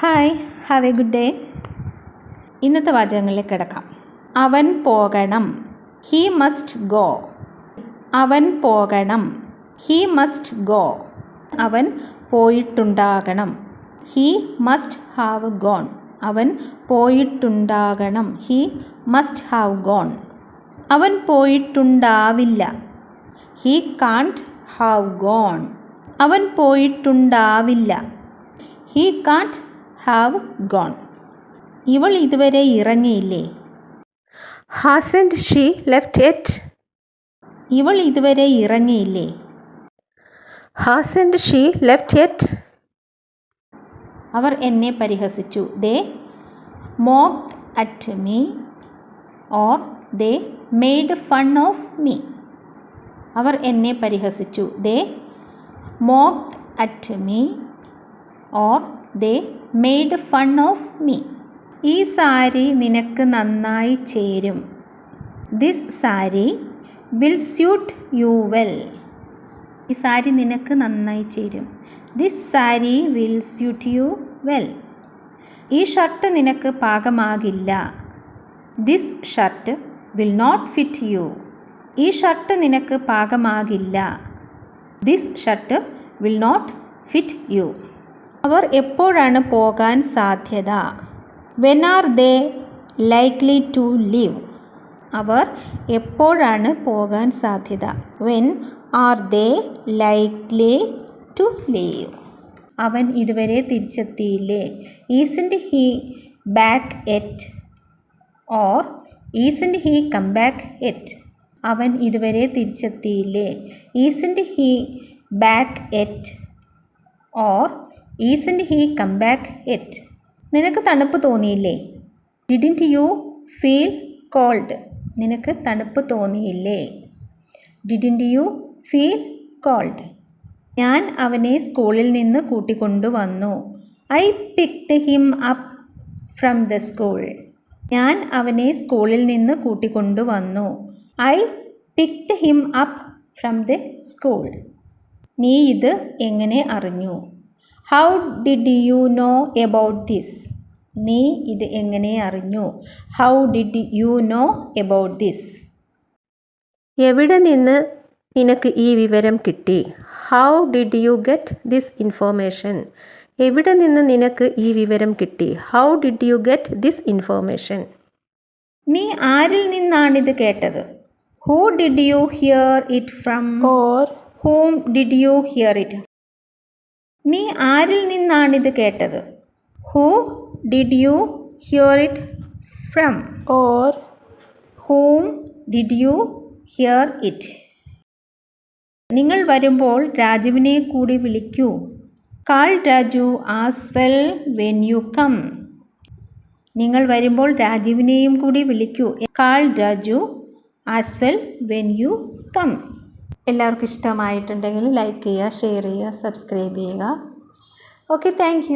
Hi have a good day ഇന്നത്തെ വാചകങ്ങളിലേക്ക് കിടക്കാം. അവൻ പോകണം. ഹീ മസ്റ്റ് ഗോ അവൻ പോകണം. ഹീ മസ്റ്റ് ഗോ അവൻ പോയിട്ടുണ്ടാകണം. ഹീ മസ്റ്റ് ഹാവ് ഗോൺ അവൻ പോയിട്ടുണ്ടാകണം. ഹീ മസ്റ്റ് ഹാവ് ഗോൺ അവൻ പോയിട്ടുണ്ടാവില്ല. ഹീ കാൺട്ട് ഹാവ് ഗോൺ അവൻ പോയിട്ടുണ്ടാവില്ല. ഹീ കാൺട്ട് ഹാവ് ഗോൺ ഇവൾ ഇതുവരെ ഇറങ്ങിയില്ലേ Hasn't she left yet? ഇവൾ ഇതുവരെ ഇറങ്ങിയില്ലേ Hasn't she left yet? അവർ എന്നെ പരിഹസിച്ചു they mocked at me or they made fun of me അവർ എന്നെ പരിഹസിച്ചു they mocked at me or they made fun of me ഈ സാരി നിനക്ക് നന്നായി ചേരും. This sari will suit you well ഈ സാരി നിനക്ക് നന്നായി ചേരും. This sari will suit you well ഈ ഷർട്ട് നിനക്ക് പാകമാകില്ല. This shirt will not fit you ഈ ഷർട്ട് നിനക്ക് പാകമാകില്ല. This shirt will not fit you അവർ എപ്പോഴാണ് പോകാൻ സാധ്യത? When are they likely to leave അവർ എപ്പോഴാണ് പോകാൻ സാധ്യത? When are they likely to leave അവൻ ഇതുവരെ തിരിച്ചെത്തിയില്ലേ? Isn't he back yet or isn't he come back yet അവൻ ഇതുവരെ തിരിച്ചെത്തിയില്ലേ? Isn't he back yet or isn't he come back yet. നിനക്ക് തണുപ്പ് തോന്നിയില്ലേ? Didn't you feel cold? നിനക്ക് തണുപ്പ് തോന്നിയില്ലേ? Didn't you feel cold? ഞാൻ അവനെ സ്കൂളിൽ നിന്ന് കൂട്ടിക്കൊണ്ടുവന്നു I picked him up from the school. ഞാൻ അവനെ സ്കൂളിൽ നിന്ന് കൂട്ടിക്കൊണ്ടുവന്നു I picked him up from the school. നീ ഇത് എങ്ങനെ അറിഞ്ഞു? How did you know about this നീ ഇത് എങ്ങനെ അറിഞ്ഞു? How did you know about this എവിടെ നിന്ന് നിനക്ക് ഈ വിവരം കിട്ടി? How did you get this information എവിടെ നിന്ന് നിനക്ക് ഈ വിവരം കിട്ടി? How did you get this information നീ ആരിൽ നിന്നാണിത് കേട്ടത്? Who did you hear it from or whom did you hear it നീ ആരിൽ നിന്നാണിത് കേട്ടത്? Who did you hear it from or whom did you hear it നിങ്ങൾ വരുമ്പോൾ രാജുവിനെ കൂടി വിളിക്കൂ. Call Raju as well when you come നിങ്ങൾ വരുമ്പോൾ രാജുവിനെയും കൂടി വിളിക്കൂ. Call Raju as well when you come എല്ലാവർക്കും ഇഷ്ടമായിട്ടുണ്ടെങ്കിൽ ലൈക്ക് ചെയ്യുക ഷെയർ ചെയ്യുക സബ്സ്ക്രൈബ് ചെയ്യുക. Okay thank